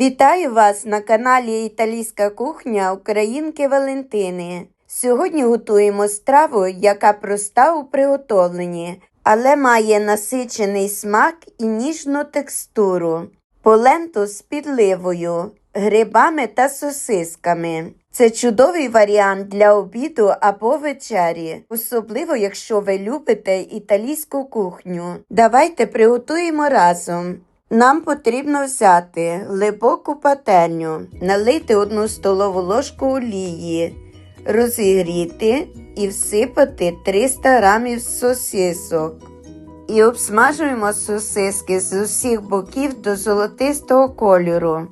Вітаю вас на каналі Італійська кухня Українки Валентини. Сьогодні готуємо страву, яка проста у приготовленні, але має насичений смак і ніжну текстуру. Поленту з підливою, грибами та сосисками. Це чудовий варіант для обіду або вечері, особливо якщо ви любите італійську кухню. Давайте приготуємо разом. Нам потрібно взяти глибоку пательню, налити одну столову ложку олії, розігріти і всипати 300 грамів сосисок. І обсмажуємо сосиски з усіх боків до золотистого кольору.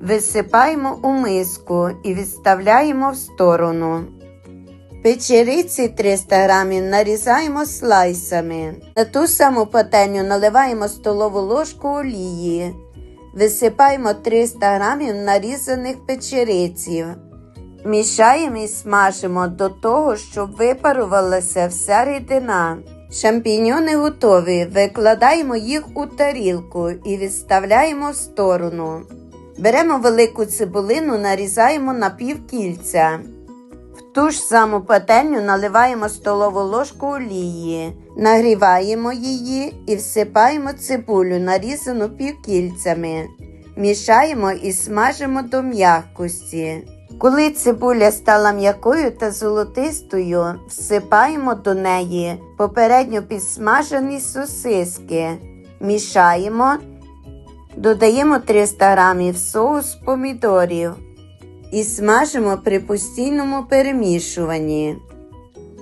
Висипаємо у миску і відставляємо в сторону. Печериці 300 грамів нарізаємо слайсами. На ту саму пательню наливаємо столову ложку олії. Висипаємо 300 грамів нарізаних печериців. Мішаємо і смажимо до того, щоб випарувалася вся рідина. Шампіньони готові. Викладаємо їх у тарілку і відставляємо в сторону. Беремо велику цибулину, нарізаємо на півкільця. В ту ж саму пательню наливаємо столову ложку олії, нагріваємо її і всипаємо цибулю, нарізану півкільцями. Мішаємо і смажимо до м'якості. Коли цибуля стала м'якою та золотистою, всипаємо до неї попередньо підсмажені сосиски. Мішаємо, додаємо 300 грамів соус помідорів і смажимо при постійному перемішуванні.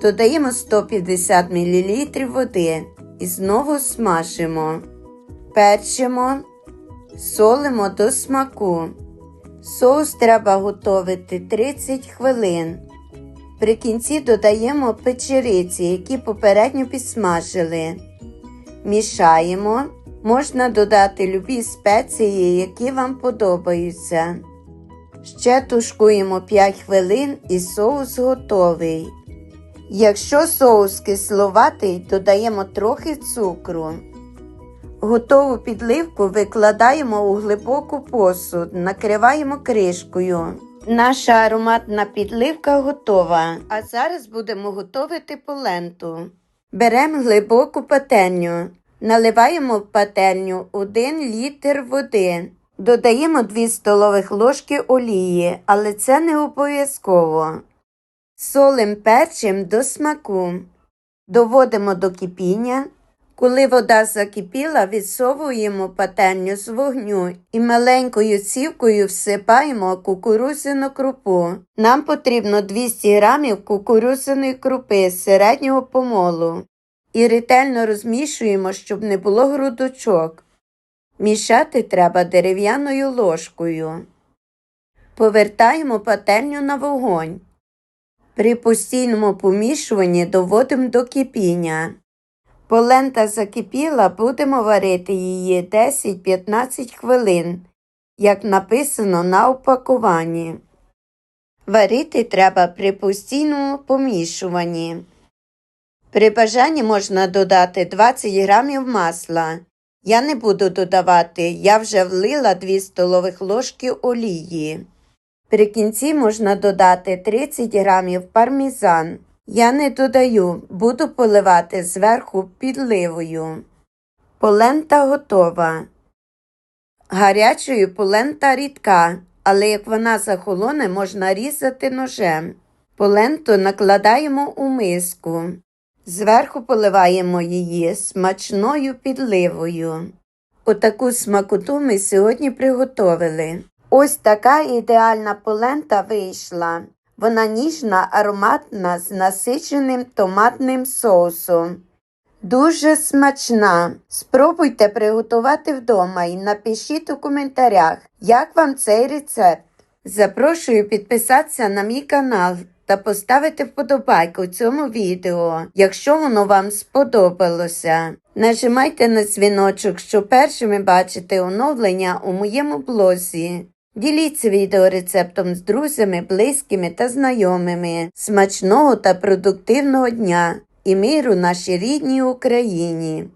Додаємо 150 мл води і знову смажимо. Перчимо, солимо до смаку. Соус треба готувати 30 хвилин. При кінці додаємо печериці, які попередньо підсмажили. Мішаємо. Можна додати любі спеції, які вам подобаються. Ще тушкуємо 5 хвилин і соус готовий. Якщо соус кисловатий, додаємо трохи цукру. Готову підливку викладаємо у глибоку посуд, накриваємо кришкою. Наша ароматна підливка готова. А зараз будемо готувати поленту. Беремо глибоку пательню. Наливаємо в пательню 1 літр води. Додаємо 2 столових ложки олії, але це не обов'язково. Солим перчим до смаку. Доводимо до кипіння. Коли вода закипіла, відсовуємо пательню з вогню і маленькою цівкою всипаємо кукурудзяну крупу. Нам потрібно 200 грамів кукурудзяної крупи середнього помолу. І ретельно розмішуємо, щоб не було грудочок. Мішати треба дерев'яною ложкою. Повертаємо пательню на вогонь. При постійному помішуванні доводимо до кипіння. Полента закипіла, будемо варити її 10-15 хвилин, як написано на упакуванні. Варити треба при постійному помішуванні. При бажанні можна додати 20 грамів масла. Я не буду додавати, я вже влила 2 столових ложки олії. При кінці можна додати 30 грамів пармізан. Я не додаю, буду поливати зверху підливою. Полента готова. Гарячою полента рідка, але як вона захолоне, можна різати ножем. Поленту накладаємо у миску. Зверху поливаємо її смачною підливою. Отаку смакоту ми сьогодні приготовили. Ось така ідеальна полента вийшла. Вона ніжна, ароматна з насиченим томатним соусом. Дуже смачна. Спробуйте приготувати вдома і напишіть у коментарях, як вам цей рецепт. Запрошую підписатися на мій канал та поставити вподобайку цьому відео, якщо воно вам сподобалося. Нажимайте на дзвіночок, щоб першими бачити оновлення у моєму блозі. Діліться відеорецептом з друзями, близькими та знайомими. Смачного та продуктивного дня і миру нашій рідній Україні!